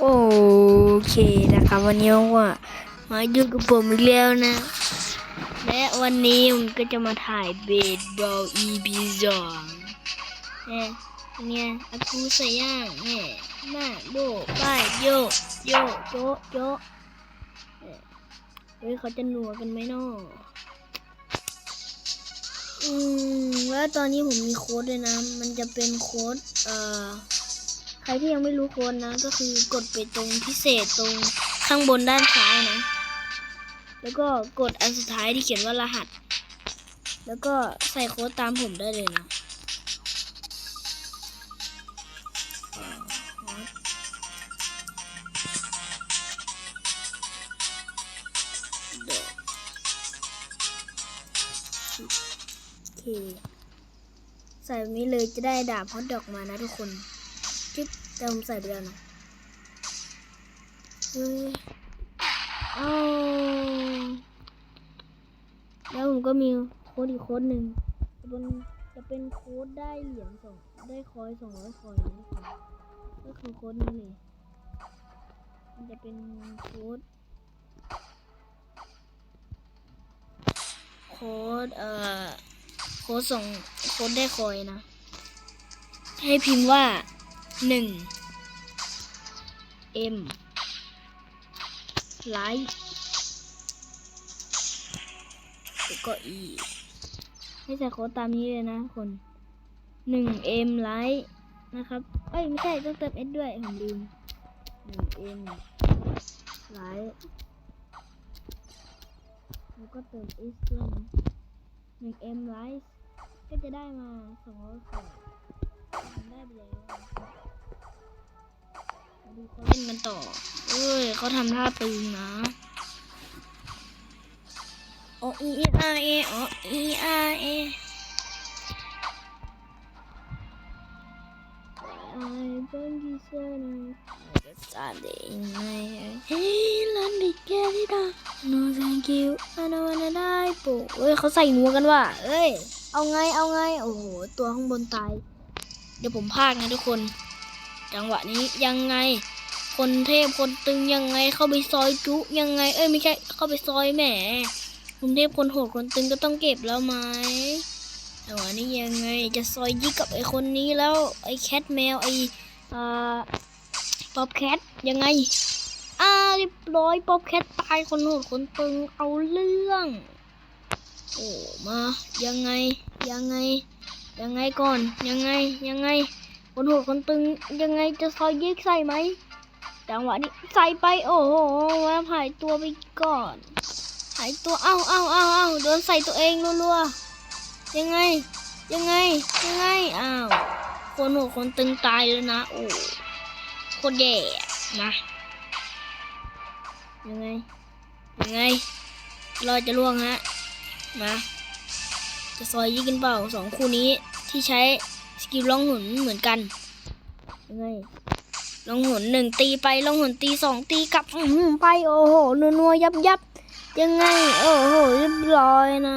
โอเคนะครับวันนี้ว่ามาอยู่กับผมอีกแล้วนะ และวันนี้ผมก็จะมาถ่ายเบสบอล EP สองเนี่ยเนี่ยอากูใส่ย่างเนี่ยมาโบป้ายโยโยโจะโจะเฮ้ยเขาจะหนัวกันไหมนาะอืมแล้วตอนนี้ผมมีโค้ดด้วยนะ มันจะเป็นโค้ดเอ่อ ใครที่ยังไม่รู้โค้ดนะ ก็คือกดไปตรงพิเศษตรงข้างบนด้านซ้ายนะ แล้วก็กดอันสุดท้ายที่เขียนว่ารหัส แล้วก็ใส่โค้ดตามผมได้เลยนะเดี๋ยวโอเคใส่แบบนี้เลยจะได้ดาบฮอตดอกมานะทุกคน จึ๊บแต่ผมใส่ไปแล้วนะเฮ้ยเอาแล้วผมก็มีโค้ดอีกโค้ดหนึ่งจะเป็นจะเป็นโค้ดได้เหรียญสองได้คอยสองร้อยคอยนะทุกคนก็คือโค้ดนี้เลยมันจะเป็นโค้ดโค้ดเอ่อโค้ดส่งโค้ดได้คอยนะ ให้พิมพ์ว่า หนึ่ง M ไลท์แล้วก็ E ให้ใส่โค้ดตามนี้เลยนะคนหนึ่ง M ไลท์นะครับ เอ้ย ไม่ใช่ ต้องเติม S ด้วย ผมลืมหนึ่ง M ไลท์แล้วก็เติม S ด้วยนะหนึ่ง M ไลท์ก็จะได้มาสองร้อยข ดได้ไปแล้วดูเขาเล่นกันต่อ เอ้ยเขาทำท่าตึงนะโออีอาเอโออีอาเอไอ้บังกิเซนะก็ซาเดงไงเฮ้ยลันดิแกดิดา no thank you I don't wanna die ปุ๊เอ้ยเขาใส่นัวกันว่ะเอ้ย เอาไง เอาไง โอ้โห ตัวข้างบนตาย เดี๋ยวผมพากนะทุกคน จังหวะนี้ยังไง คนเทพคนตึงยังไงเข้าไปซอยจุยังไง เอ้ยไม่ใช่เข้าไปซอยแหมคนเทพคนโหดคนตึงก็ต้องเก็บแล้วไหมจังหวะนี้ยังไงจะซอยยิกกับไอคนนี้แล้วไอแคทแมวไออ่าป๊อปแคทยังไงอ่าเรียบร้อยป๊อปแคทตายคนโหดคนตึงเอาเรื่อง โอ้มายังไงยังไง ยังไงก่อน ยังไง ยังไง คนโหดคนตึง ยังไงจะซอยยิกใส่ไหม จังหวะนี้ใส่ไป โอ้โหแวหายตัวไปก่อน หายตัว เอ้าเอ้าเอ้าเอ้าโดนใส่ตัวเองรัวๆ ยังไง ยังไง ยังไง อ้าว คนหัวคนตึงตายแล้วนะ โอ้โคตรแย่นะ ยังไง ยังไง รอจะล่วงฮะมา จะซอยยิงกันเปล่าสองคู่นี้ที่ใช้สกิลล่องหนุนเหมือนกันยังไงล่องหนหนึ่งตีไปล่องหนตีสองตีกลับไปโอ้โหนัวนัวยับยับยังไง โอ้โหเรียบร้อยนะ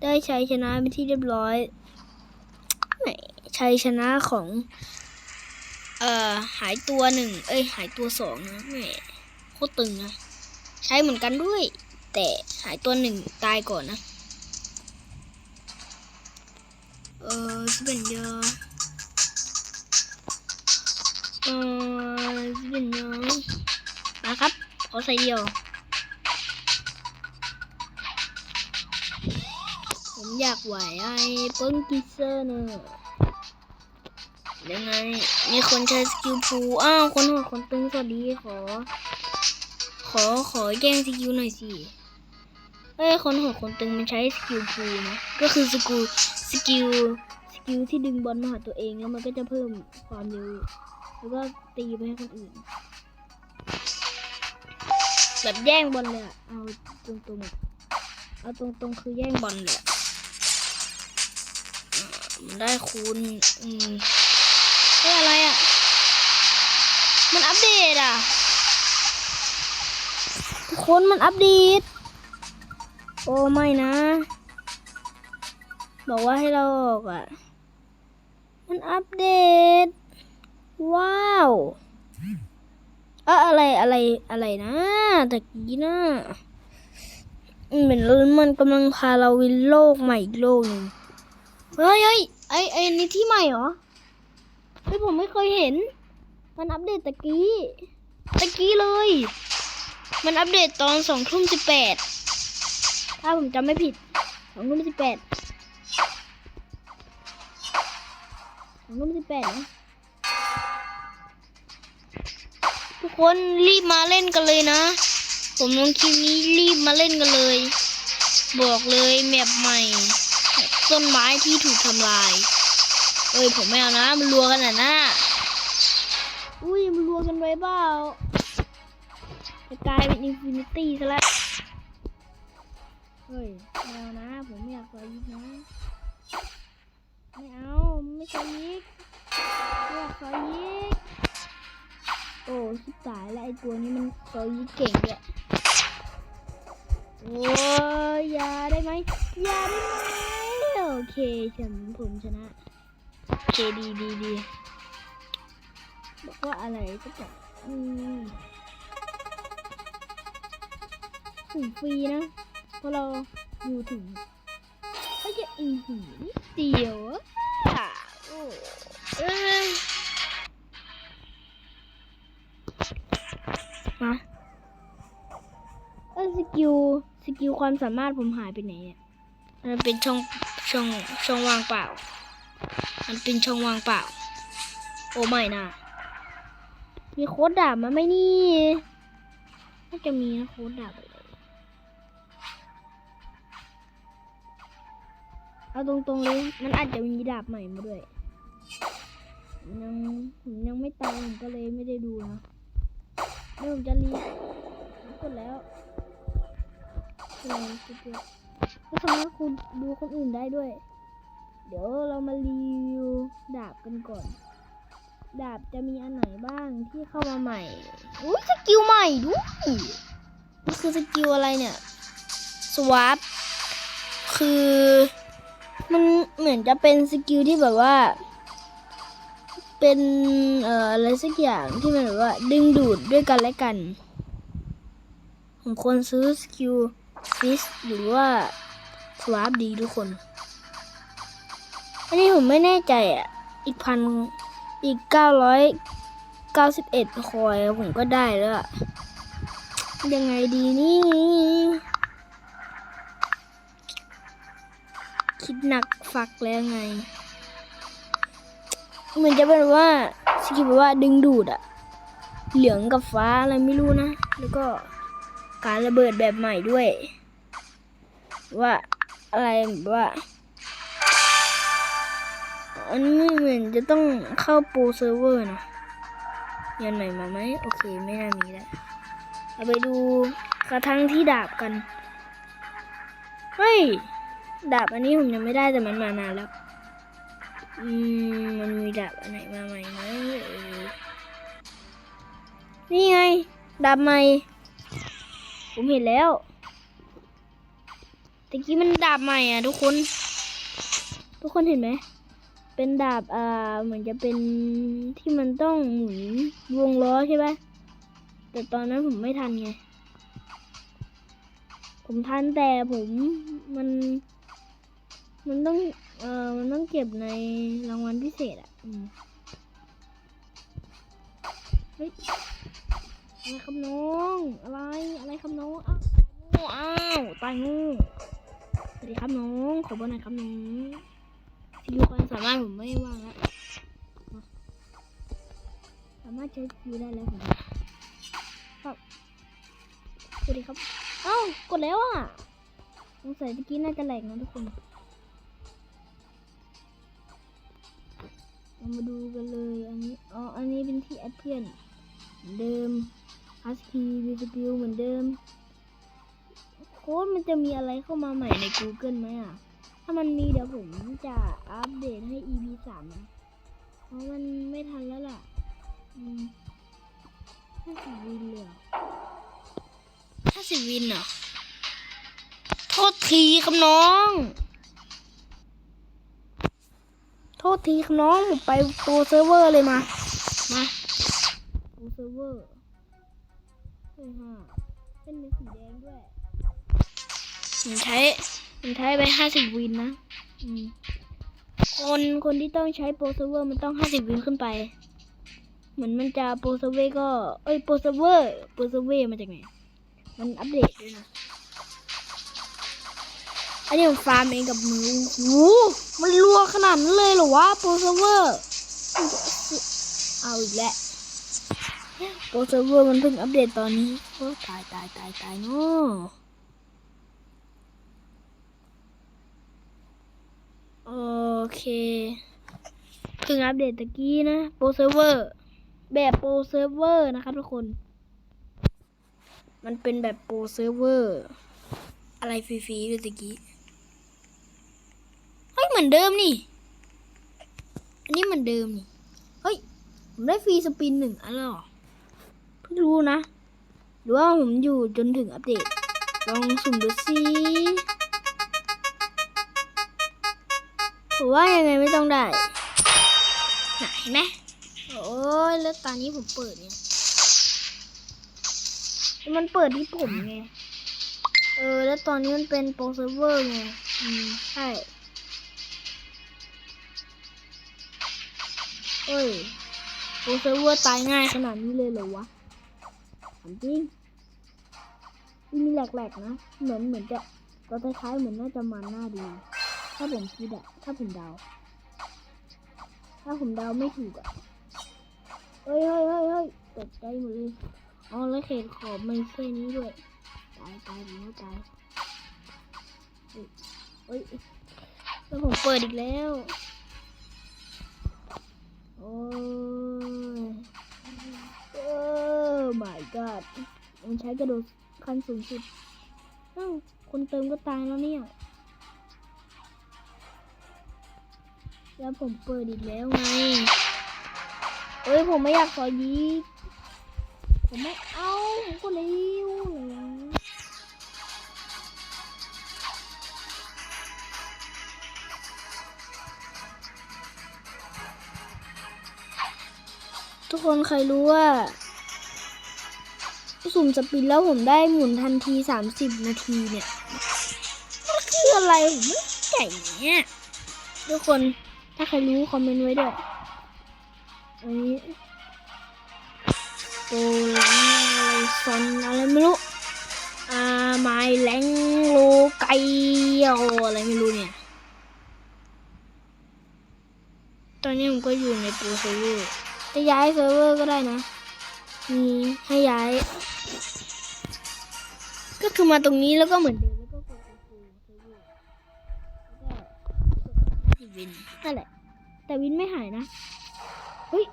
ได้ชัยชนะเป็นที่เรียบร้อยแหมชัยชนะของ เอ่อหายตัวหนึ่งเอ้ยหายตัวสองนะแหมโคตรตึงนะใช้เหมือนกันด้วย แต่หายตัวหนึ่งตายก่อนนะ เออสเปนเยอะเออเป็นน้อยนะครับขอใส่เดียวผมอยากไหวไอ้เปิ้งกิเซอร์เนอะยังไง มีคนใช้สกิลพูอ้าว คนหัวคนตึงสวัสดีขอ ขอ ขอแย่งสกิลหน่อยสิ เอ้ยคนหัวคนตึงมันใช้สกิลพูนะก็คือสกิลสกิลสกิลที่ดึงบอลมาหาตัวเองแล้วมันก็จะเพิ่มความเร็วแล้วก็ตีไปให้คนอื่นแบบแย่งบอลเลยอะเอาตรงๆเอาตรงๆคือแย่งบอลเลยอะมันได้คูณอืมเฮ้ยอะไรอะมันอัปเดตอะทุกคนมันอัปเดต โอ้ไม่นะ บอกว่าให้เราออกอะมันอัปเดต ว้าวอะอะไรอะไรอะไรนะตะกี้นะเหมือนมันกำลังพาเราวินโลกใหม่อีกโลกหนึ่งเฮ้ยเฮ้ยไอไอนี่ที่ใหม่เหรอเฮ้ยผมไม่เคยเห็น มันอัปเดตตะกี้ ตะกี้เลย มันอัปเดตตอนสองทุ่มสิบแปด ถ้าผมจำไม่ผิดสองทุ่มสิบแปดสองทุ่มสิบแปดนะทุกคนรีบมาเล่นกันเลยนะ ผมลงคลิปนี้รีบมาเล่นกันเลย บอกเลยแมปใหม่ต้นไม้ที่ถูกทำลาย เอ้ยผมไม่เอานะ มันรัวกันน่ะนะอุ้ยมันรัวกันไว้เปล่าจะกลายเป็นอินฟินิตี้ซะแล้ว เฮ้ยไม่เอานะ ผมไม่อยากใส่ยิกนะ ไม่เอา ไม่ใส่ยิกไม่อยากใส่ยิกโอ้ชิบตายแล้วไอตัวนี้มันโซยเก่งเลยโอ้ยยาได้ไหมยาได้ไหมโอเคฉันผมชนะโอเคดีดีดีบอกว่าอะไรก็บอกอืมถึงฟรีนะ เพราะเราอยู่ถึงก็จะอือหือนิดเดียวอะโอ้เอ้ยมาเออสกิลสกิลความสามารถผมหายไปไหนเนี่ยมันเป็นช่องช่องช่องว่างเปล่า มันเป็นช่องว่างเปล่า โอ้ไม่นะมีโค้ดดาบมาไหมนี่น่าจะมีนะโค้ดดาบ เอาตรงๆเลยมันอาจจะมีดาบใหม่มาด้วยยังผมยังไม่ตายผมก็เลยไม่ได้ดูนะเดี๋ยวผมจะรีกดแล้วอะไรสุดยอดก็สามารถคุณดูคนอื่นได้ด้วย เดี๋ยวเรามารีวิวดาบกันก่อน ดาบจะมีอันไหนบ้างที่เข้ามาใหม่อุ้ยสกิลใหม่ด้วยนี่คือสกิลอะไรเนี่ย สวาปคือ มันเหมือนจะเป็นสกิลที่แบบว่า เป็นเอ่ออะไรสักอย่างที่มันแบบว่า ดึงดูดด้วยกันและกัน ผมควรซื้อสกิลฟิสหรือว่าสวาปดีทุกคน อันนี้ผมไม่แน่ใจอะ อีกพันอีกเก้าร้อยเก้าสิบเอ็ดคอยผมก็ได้แล้วอะยังไงดีนี่ หนักฝักแล้วไง เหมือนจะเป็นว่าสกิลแบบว่าดึงดูดอะเหลืองกับฟ้าอะไรไม่รู้นะ แล้วก็การระเบิดแบบใหม่ด้วย ว่าอะไรแบบว่าอันนี้เหมือนจะต้องเข้าโปรเซิร์ฟเวอร์นะยันใหม่มาไหมโอเคไม่น่ามีแล้วเราไปดูกระทั่งที่ดาบกัน เฮ้ย ดาบอันนี้ผมยังไม่ได้แต่มันมานานแล้ว อืมมันมีดาบอันไหนมาใหม่ไหมนี่ไง ดาบใหม่ ผมเห็นแล้วตะกี้มันดาบใหม่อะทุกคน ทุกคนเห็นไหม เป็นดาบอ่าเหมือนจะเป็นที่มันต้องหมุนวงล้อใช่ไหมแต่ตอนนั้นผมไม่ทันไง ผมทันแต่ผมมัน มันต้อง เอ่อมันต้องเก็บในรางวัลพิเศษอะอืมเฮ้ย อะไรครับน้อง อะไร อะไรครับน้อง อ้าวอ้าวตายงูสวัสดีครับน้อง ขอเบอร์หน่อยครับน้องที่ดูความสามารถผมไม่ว่างแล้วสามารถใช้คิวได้แล้วผมครับ สวัสดีครับ เอ้ากดแล้วอะสงสัยเมื่อกี้น่าจะแหลกนะทุกคน เรามาดูกันเลย อันนี้ อ๋อ อันนี้เป็นที่แอดเพื่อนเดิมฮัสคีวีสกิลเหมือนเดิม โค้ดมันจะมีอะไรเข้ามาใหม่ใน Google ไหมอะ ถ้ามันมีเดี๋ยวผมจะอัปเดตให้ EP สามนะ เพราะมันไม่ทันแล้วล่ะ อืมห้าสิบวินเลยเหรอห้าสิบวินเหรอ โทษทีครับน้อง โทษทีครับน้องผมไปโปรเซิร์ฟเวอร์เลยมา มาโปรเซิร์ฟเวอร์ฮ้ยห้าเป็นสีแดงด้วยผมใช้ผมใช้ไปห้าสิบวินนะคนคนที่ต้องใช้โปรเซอร์เวอร์มันต้องห้าสิบวินขึ้นไป เหมือนมันจะโปรเซอร์เวอร์ก็ เอ้ยโปรเซอร์เวอร์โปรเซอร์เวอร์มาจากไหน มันอัปเดตด้วยนะ อันนี้ผมฟาร์มเองกับมือโอ้โหมันรัวขนาดนั้นเลยเหรอวะโปรเซอร์เวอร์ เอาอีกแล้วโปรเซอร์เวอร์มันเพิ่งอัปเดตตอนนี้โอ้ตายตายตายตายเนาะโอเคเพิ่งอัปเดตตะกี้นะโปรเซิร์เวอร์แบบโปรเซิร์ฟเวอร์นะครับทุกคน มันเป็นแบบโปรเซิร์ฟเวอร์ อะไรฟรีๆด้วยตะกี้ มือนเดิมนี่ อันนี้เหมือนเดิมนี่ เฮ้ย ผมได้ฟรีสปินหนึ่งอันหรอเพิ่งรู้นะ หรือว่าผมอยู่จนถึงอัปเดต ลองสุ่มดูสิผมว่ายังไงไม่ต้องได้ไหนเห็นไหมโอ้ยแล้วตอนนี้ผมเปิดเนี่ย มันเปิดที่ผมไง เออ แล้วตอนนี้มันเป็นโปรเซิร์ฟเวอร์ไง อืม ใช่ เอ้ยโปรเซเวอร์ตายง่ายขนาดนี้เลยเหรอวะถามจริงมีแหลกๆนะ เหมือนเหมือนจะก็คล้ายๆเหมือนน่าจะมันหน้าดี ถ้าผมคิดอะถ้าผมเดา ถ้าผมเดาไม่ถูกอะเฮ้ยเฮ้ยเฮ้ยเฮ้ยตกใจหมดเลยอ๋อแล้วเขตขอบมันแค่นี้ด้วยตายตายหรือไม่ตายเฮ้ยเฮ้ยแล้วผมเปิดอีกแล้ว โอ้ยโอ้ my god มันใช้กระโดดขั้นสูงสุดอ้าวคนเติมก็ตายแล้วเนี่ย แล้วผมเปิดอีกแล้วไง เอ้ยผมไม่อยากขอยีผมไม่เอาผมก็เร็วเลย ทุกคนใครรู้ว่าสุ่มสปินแล้วผมได้หมุนทันทีสามสิบนาทีเนี่ยมันคืออะไรผมไม่เข้าใจเนี่ยทุกคนถ้าใครรู้คอมเมนต์ไว้ด้วยอันนี้โตลังอะไรซอนอะไรไม่รู้อ่าไม้แรงโลไกอะไรไม่รู้เนี่ย ตอนนี้ผมก็อยู่ในโปรเซอร์เวอร์ จะย้ายเซิร์ฟเวอร์ก็ได้นะมีให้ย้าย ก็คือมาตรงนี้แล้วก็เหมือนเดิมแล้วก็กดโปรเซอร์เวอร์แล้วก็กดวินนั่นแหละ แต่วินไม่หายนะเฮ้ย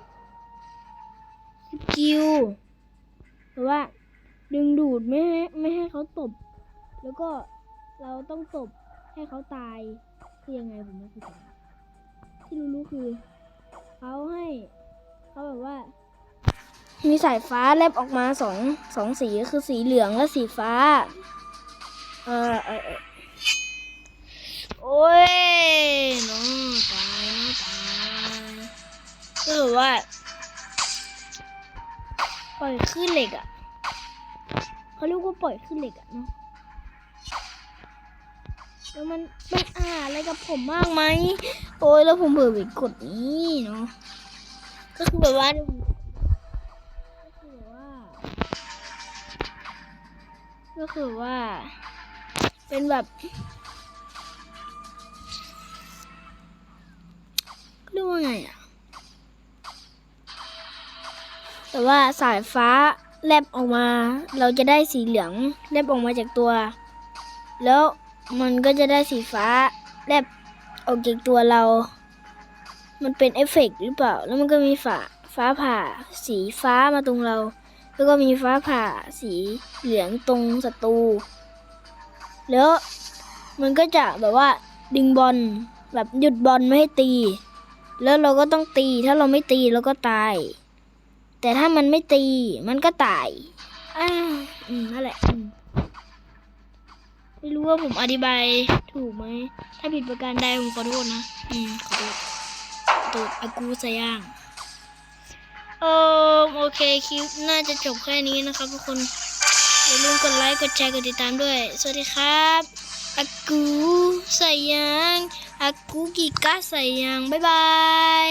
สกิลแต่ว่า ดึงดูดไม่ให้ไม่ให้เขาตบ แล้วก็เราต้องตบให้เขาตาย คือยังไงผมไม่เข้าใจที่รู้ๆคือเขาให้ เขาแบบว่า มีสายฟ้าแลบออกมาสองสองสีคือสีเหลืองและสีฟ้า เออเออเออโอ้ยน้องตายน้องตายก็คือว่าปล่อยขึ้นเหล็กอะเขาเรียกว่าปล่อยขึ้นเหล็กอะเนาะแล้วมันเป็นอาอะไรกับผมมากไหมโอ้ยแล้วผมเบื่อไปกดนี้เนาะ ก็คือแบบว่าก็คือว่า ก็คือว่า เป็นแบบเรียกว่าไงอะแต่ว่าสายฟ้าแลบออกมา เราจะได้สีเหลืองแลบออกมาจากตัว แล้วมันก็จะได้สีฟ้าแลบออกจากตัวเรา มันเป็นเอฟเฟกต์หรือเปล่า แล้วมันก็มีฝาฟ้าผ่าสีฟ้ามาตรงเรา แล้วก็มีฟ้าผ่าสีเหลืองตรงศัตรูแล้วมันก็จะแบบว่าดึงบอลแบบหยุดบอลไม่ให้ตี แล้วเราก็ต้องตีถ้าเราไม่ตีเราก็ตาย แต่ถ้ามันไม่ตีมันก็ตายอ่าอืมนั่นแหละไม่รู้ว่าผมอธิบายถูกไหม ถ้าผิดประการใดผมขอโทษนะ อืม ขอโทษ ตูดอากูสย่างเออโอเคคลิปน่าจะจบแค่นี้นะครับทุกคน อย่าลืมกดไลค์กดแชร์กดติดตามด้วย สวัสดีครับอากูใส่ยางอากูกิกะใส่ยางบ๊ายบาย